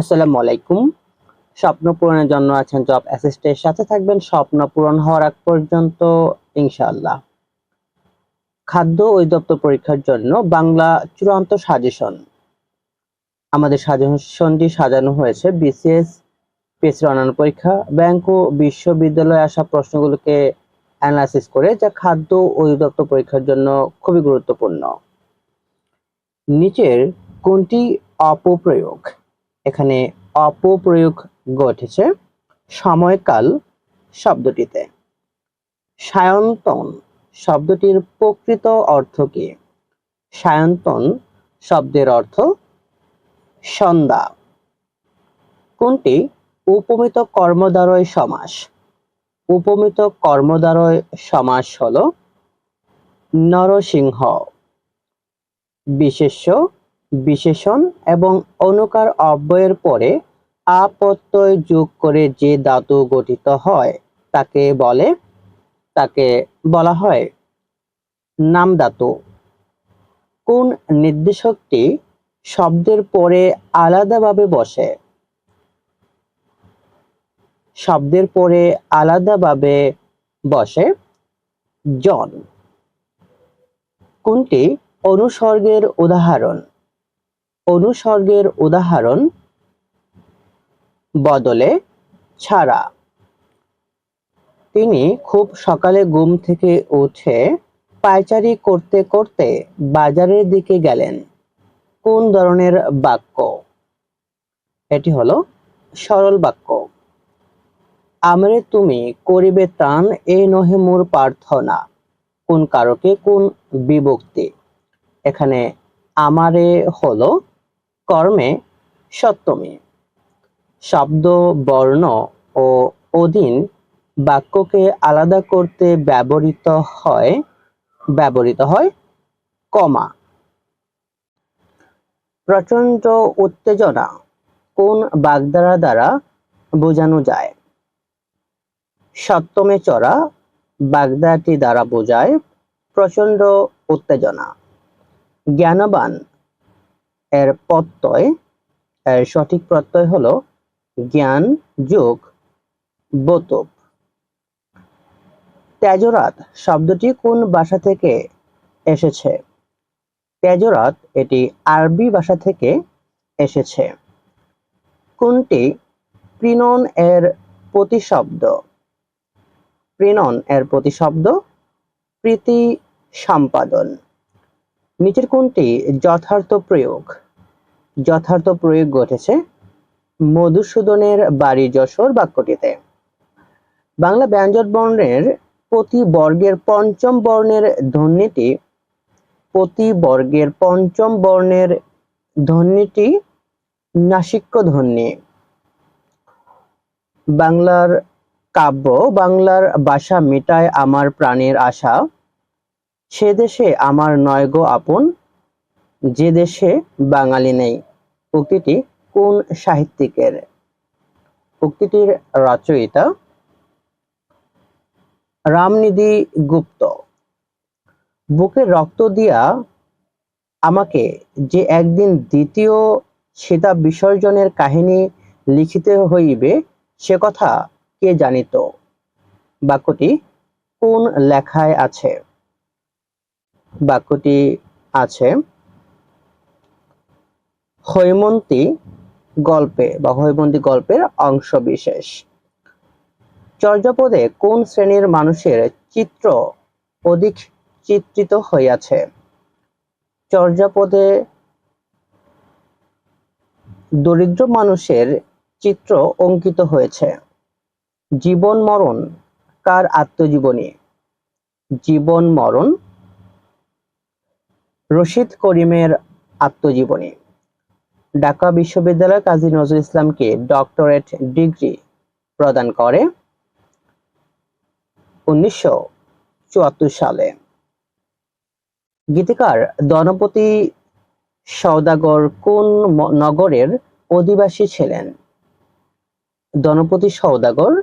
আসসালামু আলাইকুম। স্বপ্ন পূরণের জন্য আছেন জব অ্যাসিস্টের সাথে থাকবেন স্বপ্ন পূরণ হওয়ার আগ পর্যন্ত, ইনশাআল্লাহ। খাদ্য অধিদপ্তর পরীক্ষার জন্য বাংলা চূড়ান্ত সাজেশন। আমাদের সাজেশনটি সাজানো হয়েছে, বিসিএস পিএসসি অন্যান্য পরীক্ষা, ব্যাংক ও বিশ্ববিদ্যালয়ে আসা প্রশ্নগুলোকে অ্যানালাইসিস করে, যা খাদ্য অধিদপ্তর পরীক্ষার জন্য খুবই গুরুত্বপূর্ণ। নিচের কোনটি অপপ্রয়োগ? এখানে অপপ্রয়োগ ঘটেছে সময়কাল শব্দটিতে। সায়ন্তন শব্দটির প্রকৃত অর্থ কি? সায়ন্তন শব্দের অর্থ সন্ধ্যা। কোনটি? উপমিত কর্মদ্বারয় সমাস। উপমিত কর্মদ্বারয় সমাস হল নরসিংহ। বিশেষ্য বিশেষণ এবং অনুকার অব্যয়ের পরে আপত্যয় যোগ করে যে ধাতু গঠিত হয়, তাকে বলে, তাকে বলা হয় নাম ধাতু। কোন নির্দেশকটি শব্দের পরে আলাদাভাবে বসে? শব্দের পরে আলাদাভাবে বসে জন। কোনটি অনুসর্গের উদাহরণ? অনুসর্গের উদাহরণ বদলে ছাড়া। তিনি খুব সকালে ঘুম থেকে উঠে পায়চারি করতে করতে বাজারের দিকে গেলেন। কোন ধরনের বাক্য? এটি হলো সরল বাক্য। আমরে তুমি করিবে ত্রাণ, এ নহে মোর প্রার্থনা। কোন কারকে কোন বিভক্তি? এখানে আমারে হলো কর্মে সপ্তমী। শব্দ, বর্ণ ও অধীন বাক্যকে আলাদা করতে ব্যবহৃত হয় ব্যবহৃত হয় কমা। প্রচণ্ড উত্তেজনা কোন বাগধারা দ্বারা বোঝানো যায়? সপ্তমে চড়া বাগদাটি দ্বারা বোঝায় প্রচণ্ড উত্তেজনা। জ্ঞানবান এর প্রত্যয়, এর সঠিক প্রত্যয় হলো জ্ঞান যোগ বোতব তেজরাত শব্দটি কোন ভাষা থেকে এসেছে? তেজরাত এটি আরবি ভাষা থেকে এসেছে। কোনটি? প্রিনন এর প্রতিশব্দ। প্রিনন এর প্রতিশব্দ প্রীতি সম্পাদন। নিচের কোনটি যথার্থ প্রয়োগ। যথার্থ প্রয়োগ ঘটেছে মধুসূদনের বাড়ি যশোর বাক্যটিতে। বাংলা ব্যঞ্জন বর্ণের প্রতি বর্গের পঞ্চম বর্ণের ধ্বনিটি, প্রতি বর্গের পঞ্চম বর্ণের ধ্বনিটি নাসিক্য ধ্বনি। বাংলার কাব্য, বাংলার ভাষা মিটায় আমার প্রাণের আশা। সে দেশে আমার নয় গো আপন, যে দেশে বাঙালি নেই। উক্তিটি কোন সাহিত্যিকের? উক্তিটির রচয়িতা রামনিধি গুপ্ত। বুকে রক্ত দিয়া আমাকে যে একদিন দ্বিতীয় সীতা বিসর্জনের কাহিনী লিখিতে হইবে, সে কথা কে জানিত? বাক্যটি কোন লেখায় আছে? বাক্যটি আছে, হৈমন্তী গল্পে বা হৈমন্তী গল্পের অংশ বিশেষ চর্যাপদে কোন শ্রেণির মানুষের চিত্র অধিক চিত্রিত হইয়াছে? চর্যাপদে দরিদ্র মানুষের চিত্র অঙ্কিত হয়েছে। জীবন মরণ, কার আত্মজীবনী? জীবন মরণ রশিদ করিমের আত্মজীবনী। ঢাকা বিশ্ববিদ্যালয় কাজী নজরুল ইসলামকে ডক্টরেট ডিগ্রি প্রদান করে উনিশশো চুয়াত্তর সালে। গীতিকার দনপতি সওদাগর কোন নগরের অধিবাসী ছিলেন? দনপতি সওদাগর,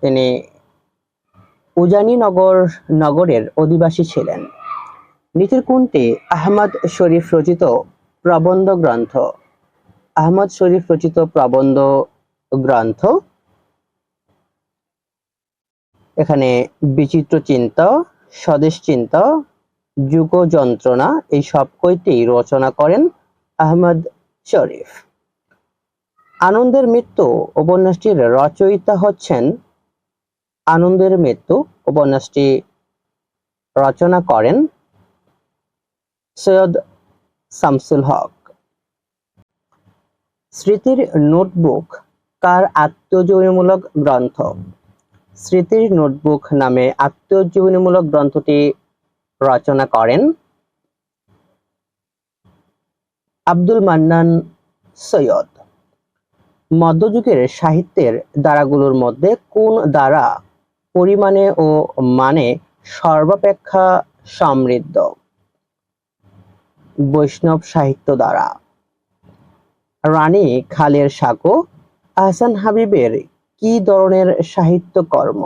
তিনি উজানিনগর নগরের অধিবাসী ছিলেন। নিচের কোনটি? আহমদ শরীফ রচিত প্রবন্ধ গ্রন্থ। আহমদ শরীফ রচিত প্রবন্ধ গ্রন্থ। এখানে বিচিত্র চিন্তা, স্বদেশ চিন্তা, যুগ যন্ত্রণা, এই সব কয়টি রচনা করেন আহমদ শরীফ। আনন্দের মৃত্যু, উপন্যাসটির রচয়িতা হচ্ছেন আনন্দের মৃত্যু, উপন্যাসটি রচনা করেন সৈয়দ শামসুল হক। স্মৃতির নোটবুক কার আত্মজীবনীমূলক গ্রন্থ? স্মৃতির নোটবুক নামে আত্মজীবনীমূলক গ্রন্থটি রচনা করেন আব্দুল মান্নান সৈয়দ। মধ্যযুগের সাহিত্যের ধারাগুলোর মধ্যে কোন ধারা পরিমাণে ও মানে সর্বাপেক্ষা সমৃদ্ধ? বৈষ্ণব সাহিত্য দ্বারা। রানী খালের সাঁকো আহসান হাবিবের কি ধরনের সাহিত্যকর্ম?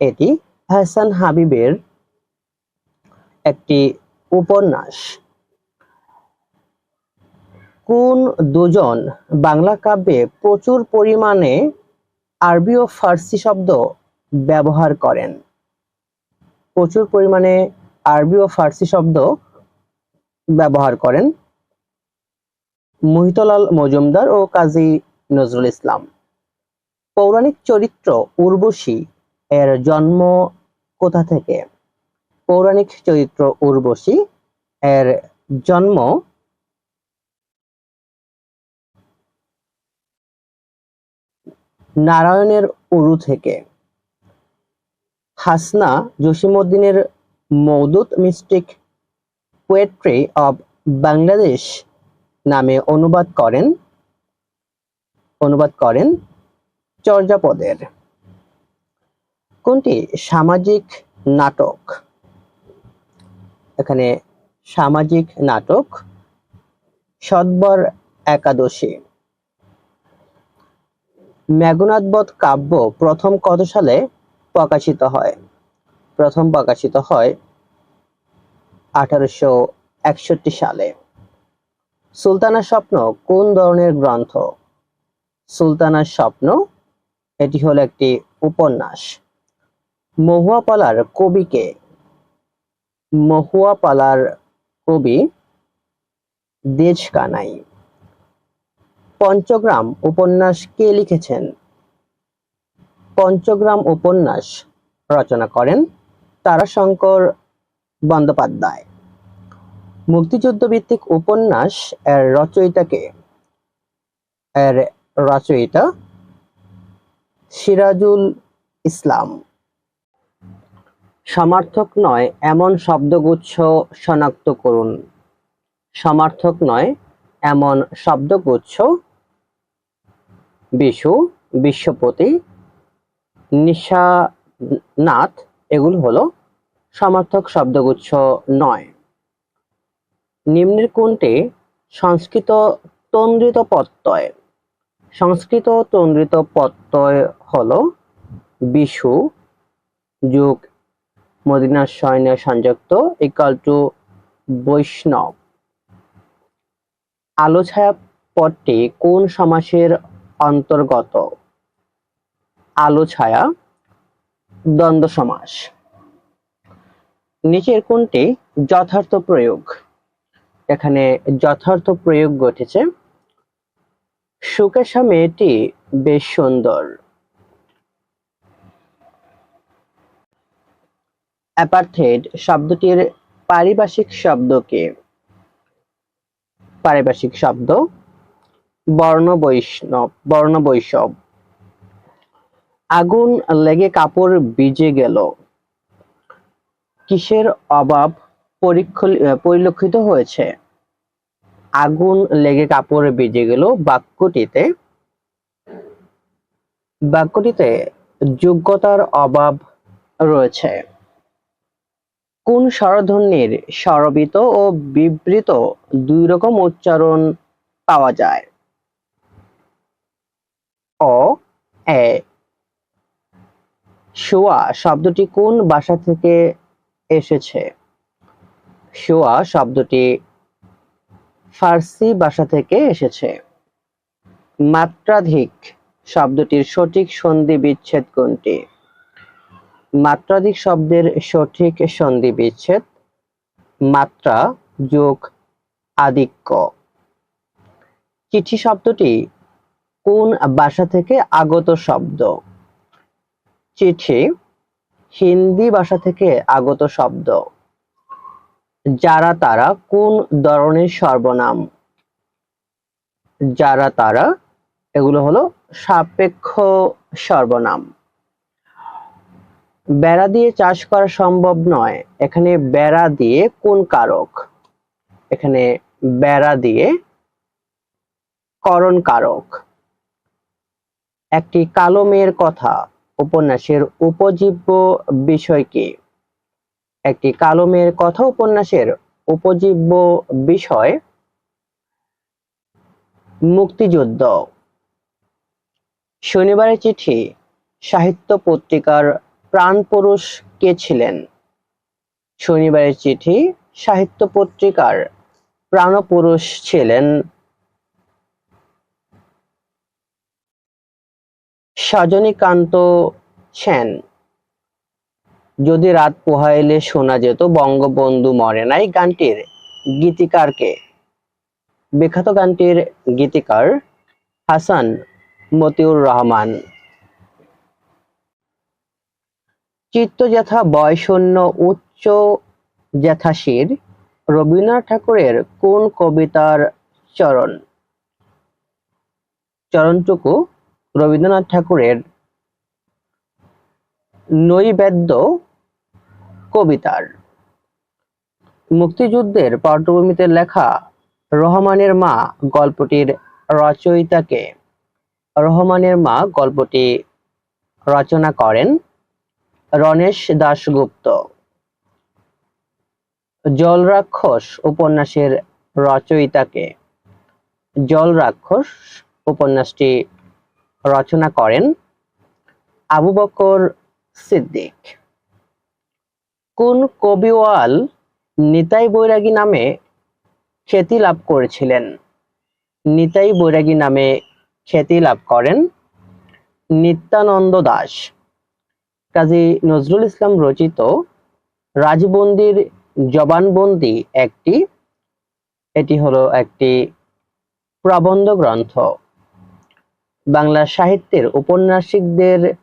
এটি আহসান হাবিবের একটি উপন্যাস। কোন দুজন বাংলা কাব্যে প্রচুর পরিমাণে আরবি ও ফার্সি শব্দ ব্যবহার করেন? প্রচুর পরিমাণে আরবি ও ফার্সি শব্দ ব্যবহার করেন মহিতলাল মজুমদার ও কাজী নজরুল ইসলাম। পৌরাণিক চরিত্র উর্বশী এর জন্ম কোথা থেকে? পৌরাণিক চরিত্র উর্বশী এর জন্ম নারায়ণের উরু থেকে। হাসনা জসিমউদ্দিনের মৌদুত মিস্টিক পোয়েট্রি অব বাংলাদেশ নামে অনুবাদ করেন অনুবাদ করেন চর্যাপদের। কোনটি? সামাজিক নাটক। এখানে সামাজিক নাটক সদ্বর একাদশী। মেঘনাদবধ কাব্য প্রথম কত সালে প্রকাশিত হয়? প্রথম প্রকাশিত হয় আঠারোশো একষট্টি সালে। সুলতানার স্বপ্ন কোন ধরনের গ্রন্থ? সুলতানার স্বপ্ন, এটি হলো একটি উপন্যাস। মহুয়াপালার কবিকে, মহুয়াপালার কবি দেজ কানাই পঞ্চগ্রাম উপন্যাস কে লিখেছেন? পঞ্চগ্রাম উপন্যাস রচনা করেন তারাশঙ্কর বন্দ্যোপাধ্যায়। মুক্তিযুদ্ধ ভিত্তিক উপন্যাস এর রচয়িতাকে, এর রচয়িতা সিরাজুল ইসলাম। সমার্থক নয়, এমন শব্দগুচ্ছ শনাক্ত করুন। সমার্থক নয়, এমন শব্দগুচ্ছ বিশু, বিশ্বপতি, নিশানাথ, এগুলো হলো সমার্থক শব্দগুচ্ছ নয়। নিম্নের কোনটি সংস্কৃত তন্দ্রিত প্রত্যয়। সংস্কৃত তন্দ্রিত প্রত্যয় হল বিশু যুগ মদিনার সৈন্য সংযুক্ত ইকাল টু বৈষ্ণব। আলো ছায়া পদটি কোন সমাসের অন্তর্গত? আলো ছায়া দ্বন্দ্ব সমাস। নিচের কোনটি যথার্থ প্রয়োগ। এখানে যথার্থ প্রয়োগ ঘটেছে। সুকেশা মেয়েটি বেশ সুন্দর। অ্যাপার্থেড শব্দটির পারিভাষিক শব্দ কি? পারিভাষিক শব্দ বর্ণ বৈষ্ণব বর্ণ বৈষব আগুন লেগে কাপড় ভিজে গেল। কিসের অভাব? পরিলক্ষিত হয়েছে। আগুন লেগে কাপড়ে বেজে গেল বাক্যটিতে। বাক্যটিতে যোগ্যতার অভাব রয়েছে। কোন স্বরধ্বনির স্বরবিত ও বিবৃত দুই রকম উচ্চারণ পাওয়া যায়? অ, এ। শোয়া শব্দটি কোন ভাষা থেকে এসেছে? শোয়া শব্দটি ফার্সি ভাষা থেকে এসেছে। মাত্রাধিক শব্দটির সঠিক সন্ধি বিচ্ছেদ কোনটি? মাত্রাধিক শব্দের সঠিক সন্ধি বিচ্ছেদ মাত্রা যোগ আধিক্য। চিঠি শব্দটি কোন ভাষা থেকে আগত শব্দ? চিঠি হিন্দি ভাষা থেকে আগত শব্দ। যারা তারা কোন ধরনের সর্বনাম? যারা তারা, এগুলো হলো সাপেক্ষ সর্বনাম। বেড়া দিয়ে চাষ করা সম্ভব নয়। এখানে বেড়া দিয়ে কোন কারক? এখানে বেড়া দিয়ে করণ কারক। একটি কালো মেয়ের কথা, উপন্যাসের উপজীব্য বিষয় কি? একটি কালো মেয়ের কথা উপন্যাসের উপজীব্য বিষয় মুক্তিযুদ্ধ। শনিবারের চিঠি, সাহিত্য পত্রিকার প্রাণপুরুষ কে ছিলেন? শনিবারের চিঠি, সাহিত্য পত্রিকার প্রাণপুরুষ ছিলেন সজনীকান্ত সেন। যদি রাত পোহাইলে শোনা যেত, বঙ্গবন্ধু মরে নাই গানটির গীতিকারকে বিখ্যাত গানটির গীতিকার হাসান মতিউর রহমান। চিত্তযথা বয়শূন্য উচ্চ যথাশির রবীন্দ্রনাথ ঠাকুরের কোন কবিতার চরণ? চরণটুকু রবীন্দ্রনাথ ঠাকুরের নৈবেদ্য কবিতার। মুক্তিযুদ্ধের পটভূমিতে লেখা রহমানের মা গল্পটির রচয়িতাকে। রহমানের মা গল্পটি রচনা করেন রণেশ দাশগুপ্ত। জল রাক্ষস উপন্যাসের রচয়িতাকে জল রাক্ষস উপন্যাসটি রচনা করেন আবু বকর সিদ্দিক। কোন কবিওয়াল নিতাই বৈরাগী নামে খ্যাতি লাভ করেছিলেন? নিতাই বৈরাগী নামে খ্যাতি লাভ করেন নিত্যানন্দ দাস। কাজী নজরুল ইসলাম রচিত রাজবন্দির জবানবন্দি একটি, এটি হলো একটি প্রবন্ধ গ্রন্থ। বাংলা সাহিত্যের উপন্যাসিকদের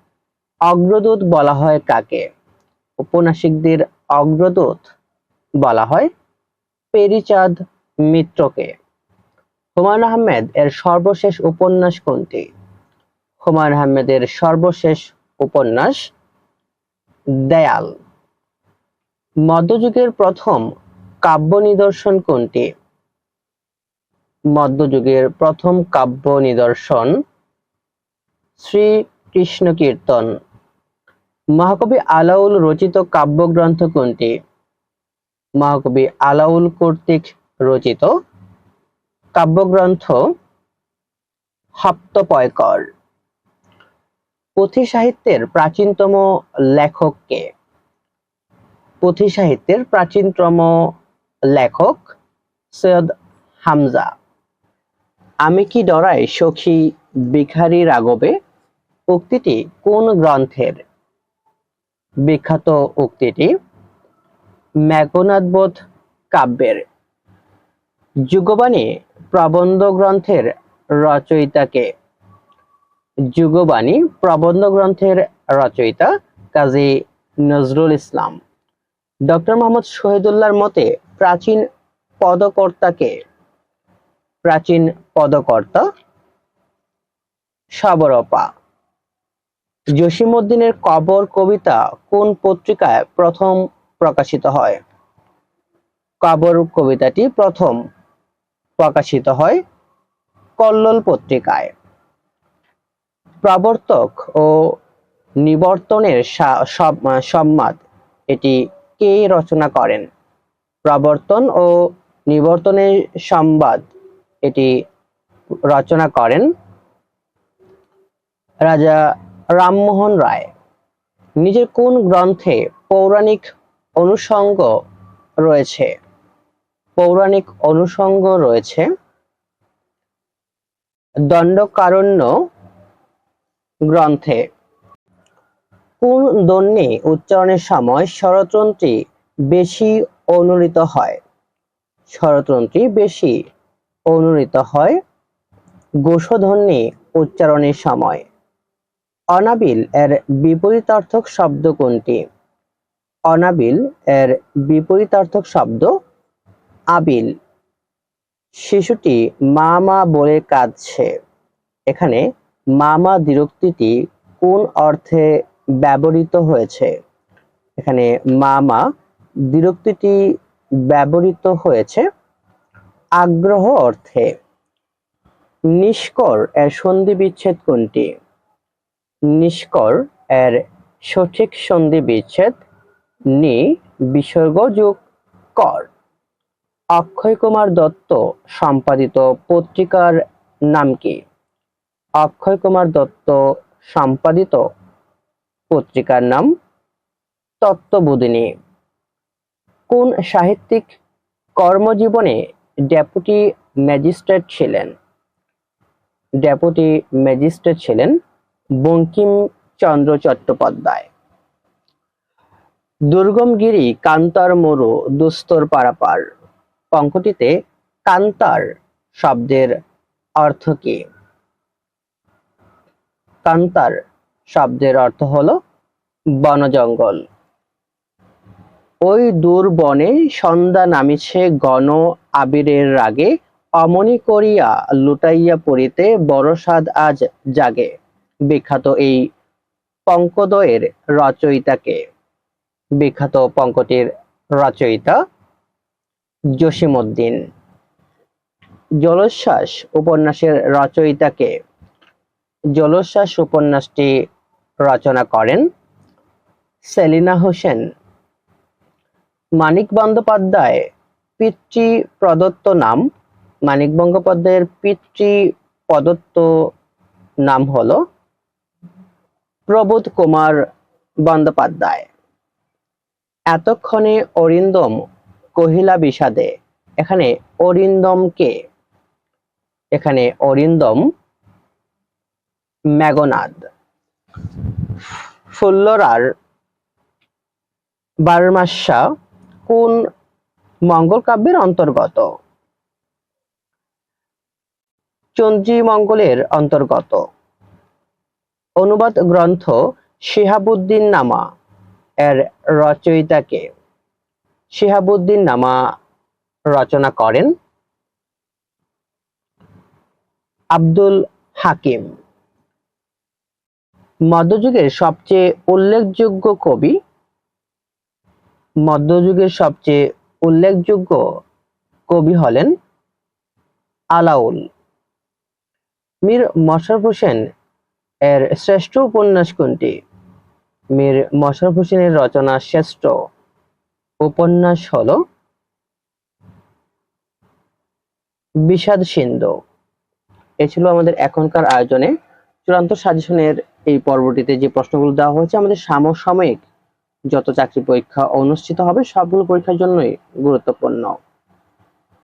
অগ্রদূত বলা হয় কাকে? উপন্যাসিকদের অগ্রদূত বলা হয় পেরিচাঁদ মিত্রকে। হুমায়ুন আহমেদ এর সর্বশেষ উপন্যাস কোনটি? হুমায়ুন আহমেদের সর্বশেষ উপন্যাস দেয়াল। মধ্যযুগের প্রথম কাব্য নিদর্শন কোনটি? মধ্যযুগের প্রথম কাব্য নিদর্শন শ্রী কৃষ্ণ কীর্তন মহাকবি আলাউল রচিত কাব্যগ্রন্থ কোনটি? মহাকবি আলাউল কর্তৃক রচিত কাব্যগ্রন্থ হপ্তপয়কর। পুঁথি সাহিত্যের প্রাচীনতম লেখক কে? পুঁথি সাহিত্যের প্রাচীনতম লেখক সৈয়দ হামজা। আমি কি ডরাই সখী ভিখারি রাগবে? উক্তিটি কোন গ্রন্থের? বিখ্যাত উক্তিটি, ম্যাগনাদবোধ কাব্যের যুগবাণী প্রবন্ধ গ্রন্থের রচয়িতাকে। যুগবাণী প্রবন্ধ গ্রন্থের রচয়িতা কাজী নজরুল ইসলাম। ডক্টর মোহাম্মদ শহীদুল্লাহর মতে প্রাচীন পদকর্তাকে প্রাচীন পদকর্তা সাবরপা। জসিমউদ্দিনের কবর কবিতা কোন পত্রিকায় প্রথম প্রকাশিত হয়? কবর কবিতাটি প্রথম প্রকাশিত হয় কল্লোল পত্রিকায়। প্রবর্তক ও নিবর্তনের সম্মাদ এটি কে রচনা করেন? প্রবর্তন ও নিবর্তনের সংবাদ এটি রচনা করেন রাজা রামমোহন রায়। নিজের কোন গ্রন্থে পৌরাণিক অনুষঙ্গ রয়েছে? পৌরাণিক অনুষঙ্গ রয়েছে দণ্ডকারণ্য গ্রন্থে। কোন দন্যে উচ্চারণের সময় স্বরতন্ত্রী বেশি অনুরিত হয়? স্বরতন্ত্রী বেশি অনুরিত হয় গোষধ্বনি উচ্চারণের সময়। অনাবিল এর বিপরীতার্থক শব্দ কোনটি? অনাবিল এর বিপরীতার্থক শব্দ আবিল। শিশুটি মা মা বলে কাঁদছে। এখানে মা মা বিরক্তিটি কোন অর্থে ব্যবহৃত হয়েছে? এখানে মা মা বিরক্তিটি ব্যবহৃত হয়েছে আগ্রহ অর্থে। নিষ্কর এর সন্ধি বিচ্ছেদ কোনটি? নিষ্কর এর সঠিক সন্ধি বিচ্ছেদ নি বিসর্গ যোগ কর। অক্ষয় কুমার দত্ত সম্পাদিত পত্রিকার নাম কি? অক্ষয় কুমার দত্ত সম্পাদিত পত্রিকার নাম তত্ত্ববোধিনী। কোন সাহিত্যিক কর্মজীবনে ডেপুটি ম্যাজিস্ট্রেট ছিলেন? ডেপুটি ম্যাজিস্ট্রেট ছিলেন বঙ্কিমচন্দ্র চট্টোপাধ্যায়। দুর্গমগিরি কান্তার মরু দুস্তর পারাপার। পঙ্কটিতে কান্তার শব্দের অর্থ কি? কান্তার শব্দের অর্থ হলো বনজঙ্গল। ওই দূর বনে সন্ধ্যা নামিছে গণ আবিরের রাগে, অমনি করিয়া লুটাইয়া পড়িতে বড় সাদ আজ জাগে। বিখ্যাত এই পঙ্কদয়ের রচয়িতাকে। বিখ্যাত পঙ্কটির রচয়িতা জসিমউদ্দিন। জলোচ্ছ্বাস উপন্যাসের রচয়িতাকে জলোচ্ছ্বাস উপন্যাসটি রচনা করেন সেলিনা হোসেন। মানিক বন্দ্যোপাধ্যায় পিতৃ প্রদত্ত নাম, মানিক বন্দ্যোপাধ্যায়ের পিতৃ প্রদত্ত নাম হলো প্রবোধ কুমার বন্দ্যোপাধ্যায়। এতক্ষণে অরিন্দম কহিলা বিষাদে, এখানে অরিন্দম কে? এখানে অরিন্দম ম্যাগনাদ ফুল্লরার বারমাসা কোন মঙ্গল কাব্যের অন্তর্গত? চন্দ্রী মঙ্গলের অন্তর্গত। অনুবাদ গ্রন্থ শিহাবুদ্দিন নামা এর রচয়িতাকে শিহাবুদ্দিন নামা রচনা করেন আব্দুল হাকিম। মধ্যযুগের সবচেয়ে উল্লেখযোগ্য কবি মধ্যযুগের সবচেয়ে উল্লেখযোগ্য কবি হলেন আলাউল। মীর মশারফ হোসেন এর শ্রেষ্ঠ উপন্যাস কোনটি? মীর মশারফ হোসেনের রচনা শ্রেষ্ঠ উপন্যাস হল বিষাদ সিন্ধু। এ ছিল আমাদের এখনকার আয়োজনে চূড়ান্ত সাজেশনের এই পর্বটিতে যে প্রশ্নগুলো দেওয়া হয়েছে, আমাদের সমসাময়িক যত চাকরি পরীক্ষা অনুষ্ঠিত হবে, সবগুলো পরীক্ষার জন্যই গুরুত্বপূর্ণ।